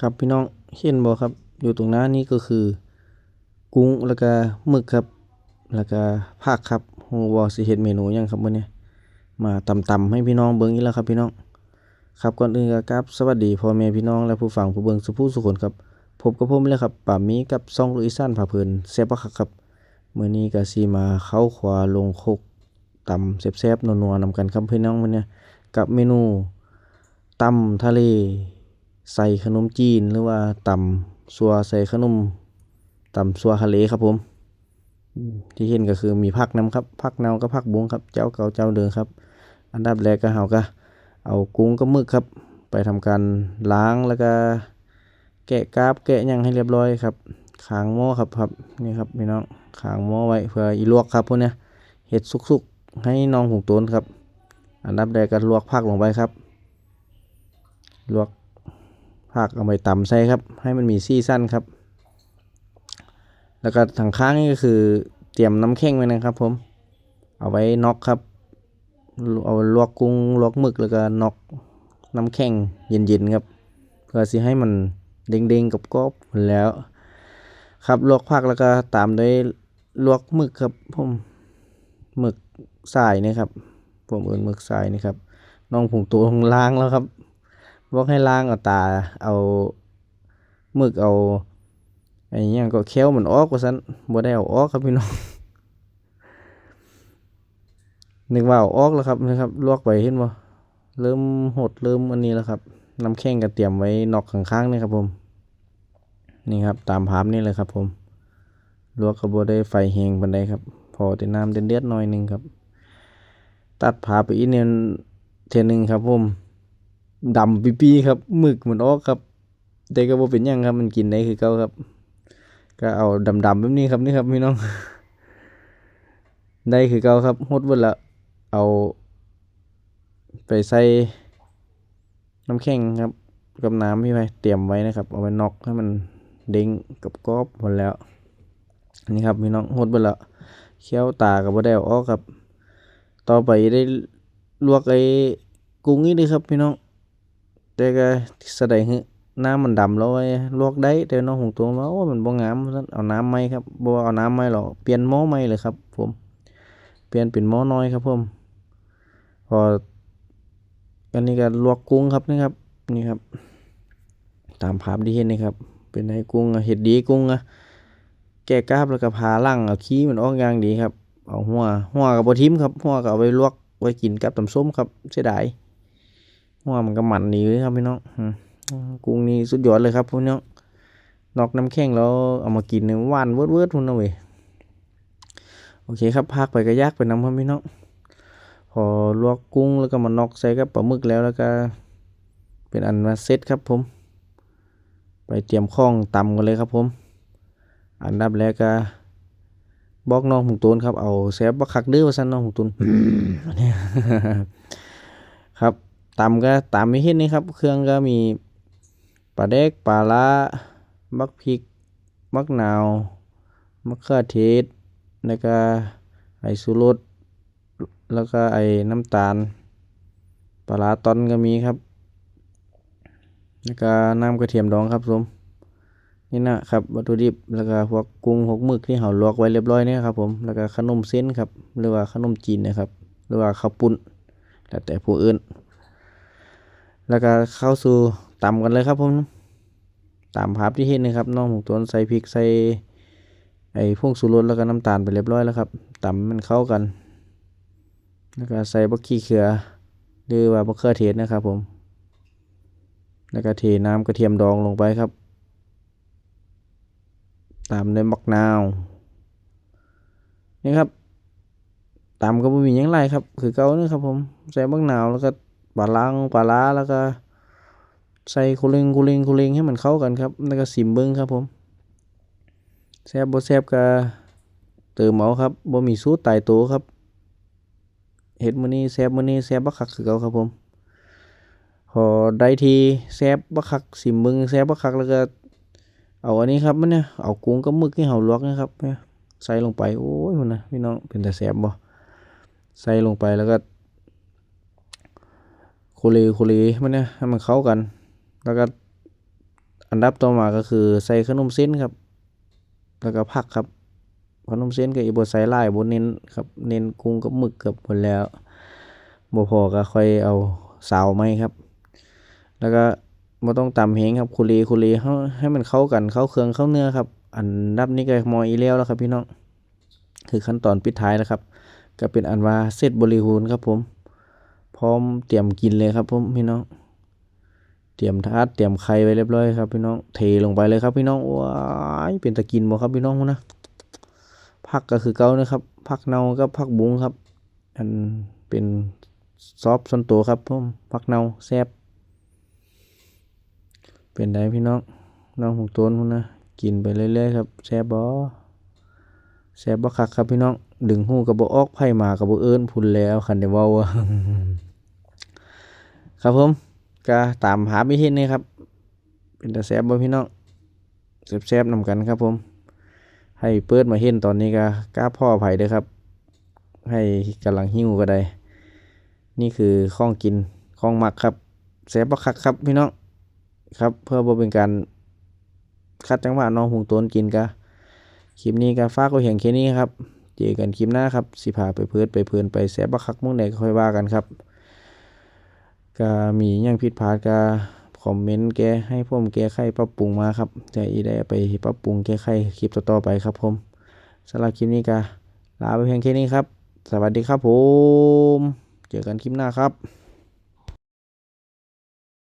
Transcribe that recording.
ครับพี่น้องเห็นบ่ครับ อยู่ตรงหน้านี้ก็คือ กุ้งแล้วก็หมึกครับ แล้วก็ผักครับฮู้บ่สิเฮ็ดเมนูหยังครับมื้อนี้มาตำๆให้พี่น้องเบิ่งอีกแล้วครับพี่น้อง ครับก่อนอื่นก็กราบสวัสดีพ่อแม่พี่น้องและผู้ฟังผู้เบิ่งสุผู้สุคนครับพบกับผมแล้วครับป่ามีกับซองลุยซ่านผาเพิ่นแซ่บคักครับมื้อนี้ก็สิมาเข้าครัวลงคกตำแซ่บๆนัวๆนำกันครับพี่น้องมื้อนี้กับเมนูตำทะเล ใส่ขนมจีนหรือว่าตำซัวใส่ขนมตำซัวทะเลครับผม ที่เห็นก็คือมีผักน้ำครับผักเนากับผักบุ้งครับ เจ้าเก่าเจ้าเดิมครับ อันดับแรกก็เฮาก็เอากุ้งกับมึกครับ ไปทำการล้างแล้วก็ แกะกราบแกะยังให้เรียบร้อยครับขางหม้อครับครับนี่ครับพี่น้องขางหม้อไว้เพื่ออีลวกครับพวกเนี้ยเห็ดสุกๆ ให้น้องหุงต้นครับ อันดับแรกก็ลวกผักลงไปครับ ลวก ผักเอาไปตำใส่ครับ ให้มันมีซี่สั้นครับ แล้วก็ทางข้างนี่ก็คือเตรียมน้ำแข็งไว้นะครับ ผม เอาไว้น็อกครับ เอาลวกกุ้งลวกหมึกแล้วก็น็อกน้ำแข็งเย็นๆครับเพื่อสิให้มันเด้งๆกับกรอบแล้ว ครับลวกผักแล้วก็ตามด้วยลวกหมึกครับผมหมึกสายนี่ครับผมเอิ้นหมึกสายนี่ครับน้องผงตัวของล้างแล้วครับ บอกให้ล้างเอาตาเอาหมึกเอาไอ้ยังก็เคี้ยวมันออกว่าซั่นบ่ได้เอาออกครับพี่น้องนึกว่าเอาออกแล้วครับนะครับ ลวกไปเห็นบ่เริ่มหดเริ่มอันนี้แล้วครับน้ำแข็งก็เตรียมไว้นอกข้างๆนี่ครับผม นี่ครับตามภาพนี่เลยครับ ผมลวกก็บ่ได้ไฟแรงปานใดครับ พอแต่น้ำเดือดๆหน่อยหนึงครับ ตัดภาพไปอีกเนี่ยเทนึงครับผม ดำปีๆครับหมึกมันออกครับ แต่ก็บ่เป็นยังครับ มันกินได้คือเก่าครับ ก็เอาดำๆแบบนี้ครับนี่ครับพี่น้อง ได้คือเก่าครับหดเบิดแล้วเอา ไปใส่น้ำแข็งครับกับน้ำพี่ไปเตรียมไว้นะครับ เอาไว้น็อกให้มันเด้งกับกรอบหมดแล้วนี่ครับพี่น้องหดเบิดแล้วเคี้ยวตากับบ่ได้ออกครับ ต่อไปได้ลวกไอ้กุ้งนี่ด้วยครับพี่น้อง แต่ก็แสดงให้น้ำมันดำแล้วไอ้ลวกได้แต่น้องหงตัวมาโอ้มันบ่งามว่าเอาน้ำใหมครับบ่เอาน้ำใหมหรอกเปลี่ยนหม้อใหมเลยครับผมเปลี่ยนเป็นหม้อน้อยครับผมพออันนี้ก็ลวกกุ้งครับนี่ครับนี่ครับ ตามภาพที่เห็นนี่ครับ เป็นไอ้กุ้งเห็ดดีกุ้งอะแกะกราบแล้วก็พาล่างเอาขี้มันออกอย่างดีครับเอาหัวหัวกับบ่ทิ่มครับหัวก็เอาไปลวกไว้กินกับตำส้มครับเสียดาย หัวมันก็มันดีเลยครับพี่น้องกุ้งนี่สุดยอดเลยครับพี่น้องนอกน้ำแข็งแล้วเอามากินเนี่ยหวานเวิร์ดๆพุ่นนะเว้ยโอเคครับพากไปก็ยากไปน้ำครับพี่น้องพอลวกกุ้งแล้วก็มานอกใส่กับปลาหมึกแล้วแล้วก็เป็นอันว่าเซตครับผม ไปเตรียมข้องตำกันเลยครับผม อันดับแรกก็บอกน้องหงตูนครับเอาแซบบักคักเด้อว่าซั่นน้องหงตูนอันนี้ครับ ตำก็ตามไม่เห็นนี่ครับ เครื่องก็มีปลาแดกปลาละบักพริกบักนาวมะเขือเทศ แล้วก็ไอสุรสแล้วก็ไอน้ำตาล ปลาร้าตอนก็มีครับ แล้วก็น้ำกระเทียมดองครับผมนี่นะครับวัตถุดิบแล้วก็พวกกุ้งหกหมึกที่เราลวกไว้เรียบร้อยเนี่ยครับผมแล้วก็ขนมเส้นครับหรือว่าขนมจีนนะครับหรือว่าข้าวปุ้นแล้วแต่ผู้อื่น แล้วก็เข้าสู่ตำกันเลยครับผมตามภาพที่เห็นนะครับน้องหมูตัวใส่พริกใส่ไอ้พวกสูรสแล้วก็น้ำตาลไปเรียบร้อยแล้วครับตำมันเข้ากัน แล้วก็ใส่บักขี้เขือหรือว่าบักเขือเทศนะครับผมแล้วก็เทน้ำกระเทียมดองลงไปครับ ตามด้วยมะนาวนี่ครับตามก็บ่มีหยังไรครับ คือเก่านี่ครับผมใส่มะนาวแล้วก็ ปลาล้างปลาล้าแล้วก็ใส่คุเรงคุเรงคุเรงให้มันเข้ากันครับ แล้วก็สิมเบิ้งครับผมแซบบ่แซบก็เติมเอาครับบ่มีสูตรตายตัวครับเฮ็ดมื้อนี้แซ่บมื้อนี้แซ่บบักคักคือเก่าครับผมพอได้ทีแซบบักคักสิมเบิงแซบบักคักแล้วก็เอาอันนี้ครับมันเนี่ยเอากุ้งกับหมึกที่เฮาลวกนะครับใส่ลงไปโอ้ยมันนะพี่น้องเป็นแต่แซบบ่ใส่ลงไปแล้วก็ คเลโคเลมันเนี่ยให้มันเข้ากัน แล้วก็อันดับต่อมาก็คือใส่ขนมเส้นครับ แล้วก็ผักครับขนมเส้นก็อีบ่ใส่ลายบ่เน้นครับเน้นกุ้งกับหมึกครับหมดแล้วบ่พอก็ค่อยเอาสาวไหมครับ แล้วก็บ่ต้องตำแฮงครับคุรีคุรีเฮาให้มันเข้ากันเข้าเครื่องเข้าเนื้อครับ อันดับนี้ก็มออีแล้วแล้วครับพี่น้องคือขั้นตอนปิดท้ายแล้วครับ ก็เป็นอันว่าเสร็จบริบูรณ์ครับผม พร้อมเตรียมกินเลยครับผมพี่น้อง เตรียมทาดเตรียมไข่ไว้เรียบร้อยครับพี่น้อง เทลงไปเลยครับพี่น้อง ว้ายเป็นตะกินบ่ครับพี่น้องนะผักก็คือเก่านะครับผักเน่ากับผักบุ้งครับ อันเป็นซอฟส่วนตัวครับผมผักเน่าแซ่บเป็นไดพี่น้องน้องหงต้นพุ่นนะกินไปเรื่อยๆครับแซ่บบ่แซ่บบ่คักครับพี่น้อง ดึงหูกับบ่ออกไผมากับบ่เอิ้นพุ่นแล้วคันได้เว้าครับผมก็ตามหาวิธีนี้ครับ เป็นตาแซบบ่พี่น้องแซ่บๆนำกันครับผม ให้เปิดมาเห็นตอนนี้ก็กล้าพ่อไผ่เด้อครับ ให้กำลังหิ้วก็ได้ นี่คือข้องกินข้องมักครับแซ่บบ่คักครับพี่น้องครับ เพื่อบ่เป็นการคัดจังหวะน้องหุงต้นกินกะคลิปนี้ก็ฝากไว้เพียงแค่นี้ครับ เจอกันคลิปหน้าครับสิพาไปเพิดไปเพลินไปแซบบักคักเมื่อใดก็ค่อยว่ากันครับก็มียังผิดพลาดก็คอมเมนต์แก้ให้ผมแก้ไขปรับปรุงมาครับจะอีได้ไปปรับปรุงแก้ไขคลิปต่อๆไปครับผมสำหรับคลิปนี้ก็ลาไปเพียงแค่นี้ครับ สวัสดีครับผม เจอกันคลิปหน้าครับ